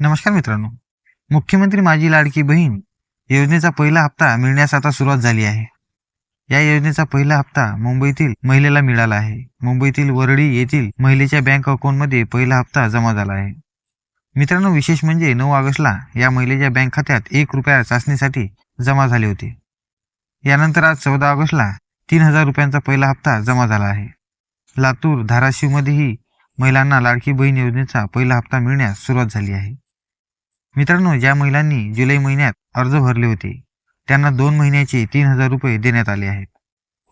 नमस्कार मित्रांनो. मुख्यमंत्री माझी लाडकी बहीण योजनेचा पहिला हप्ता मिळण्यास आता सुरुवात झाली आहे. या योजनेचा पहिला हप्ता मुंबईतील महिलेला मिळाला आहे. मुंबईतील वरळी येथील महिलेच्या बँक अकाउंटमध्ये पहिला हप्ता जमा झाला आहे. मित्रांनो विशेष म्हणजे नऊ ऑगस्टला या महिलेच्या बँक खात्यात एक रुपया चाचणीसाठी जमा झाले होते. यानंतर आज चौदा ऑगस्टला तीन हजार रुपयांचा पहिला हप्ता जमा झाला आहे. लातूर धाराशिवमध्येही महिलांना लाडकी बहीण योजनेचा पहिला हप्ता मिळण्यास सुरुवात झाली आहे. मित्रांनो ज्या महिलांनी जुलै महिन्यात अर्ज भरले होते. त्यांना दोन महिन्याचे तीन हजार रुपये देण्यात आले आहेत.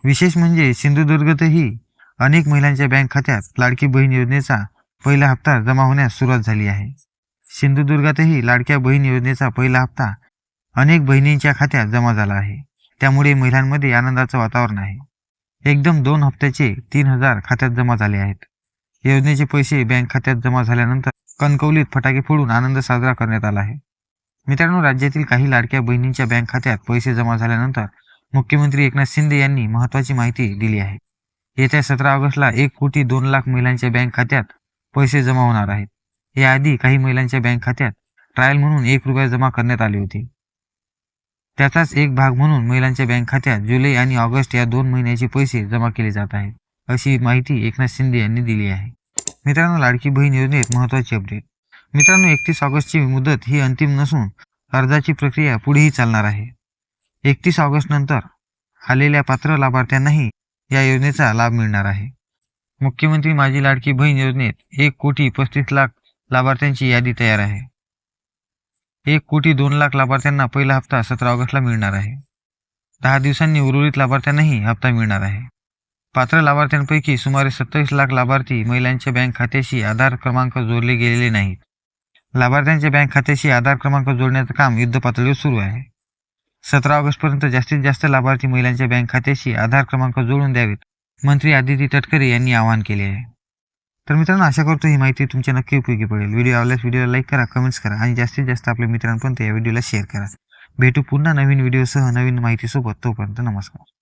विशेष म्हणजे सिंधुदुर्गातही अनेक महिलांच्या बँक खात्यात लाडकी बहीण योजनेचा पहिला हप्ता जमा होण्यास सुरुवात झाली आहे. सिंधुदुर्गातही लाडक्या बहीण योजनेचा पहिला हप्ता अनेक बहिणींच्या खात्यात जमा झाला आहे. त्यामुळे महिलांमध्ये आनंदाचं वातावरण आहे. एकदम दोन हप्त्याचे तीन हजार खात्यात जमा झाले आहेत. योजनेचे पैसे बँक खात्यात जमा झाल्यानंतर कणकवलीत फटाके फोडून आनंद साजरा करण्यात आला आहे. मित्रांनो राज्यातील काही लाडक्या बहिणींच्या बँक खात्यात पैसे जमा झाल्यानंतर मुख्यमंत्री एकनाथ शिंदे यांनी महत्त्वाची माहिती दिली आहे. येत्या सतरा ऑगस्टला एक कोटी दोन लाख महिलांच्या बँक खात्यात पैसे जमा होणार आहेत. याआधी काही महिलांच्या बँक खात्यात ट्रायल म्हणून एक रुपया जमा करण्यात आले होते. त्याचाच एक भाग म्हणून महिलांच्या बँक खात्यात जुलै आणि ऑगस्ट या दोन महिन्याचे पैसे जमा केले जात आहेत अशी माहिती एकनाथ शिंदे यांनी दिली आहे. मित्रांनो लाडकी बहीण योजनेत महत्त्वाची अपडेट मित्रांनो एकतीस ऑगस्टची मुदत ही अंतिम नसून अर्जाची प्रक्रिया पुढेही चालणार आहे. एकतीस ऑगस्ट नंतर आलेल्या पात्र लाभार्थ्यांनाही या योजनेचा लाभ मिळणार आहे. मुख्यमंत्री माझी लाडकी बहीण योजनेत एक कोटी पस्तीस लाख लाभार्थ्यांची यादी तयार आहे. एक कोटी दोन लाख लाभार्थ्यांना पहिला हप्ता सतरा ऑगस्टला मिळणार आहे. दहा दिवसांनी उर्वरित लाभार्थ्यांनाही हप्ता मिळणार आहे. पात्र लाभार्थ्यांपैकी सुमारे सत्तावीस लाख लाभार्थी महिलांच्या बँक खात्याशी आधार क्रमांक जोडले गेलेले नाहीत. लाभार्थ्यांच्या बँक खात्याशी आधार क्रमांक जोडण्याचं काम युद्धपातळीवर सुरू आहे. सतरा ऑगस्टपर्यंत जास्तीत जास्त लाभार्थी महिलांच्या बँक खात्याशी आधार क्रमांक जोडून द्यावेत मंत्री आदिती तटकरे यांनी आवाहन केले आहे. तर मित्रांनो आशा करतो ही माहिती तुमच्या नक्की उपयोगी पडेल. व्हिडिओ आवडल्यास व्हिडिओला लाईक करा कमेंट्स करा आणि जास्तीत जास्त आपल्या मित्रांपर्यंत या व्हिडिओला शेअर करा. भेटू पुन्हा नवीन व्हिडिओसह नवीन माहितीसोबत तोपर्यंत नमस्कार.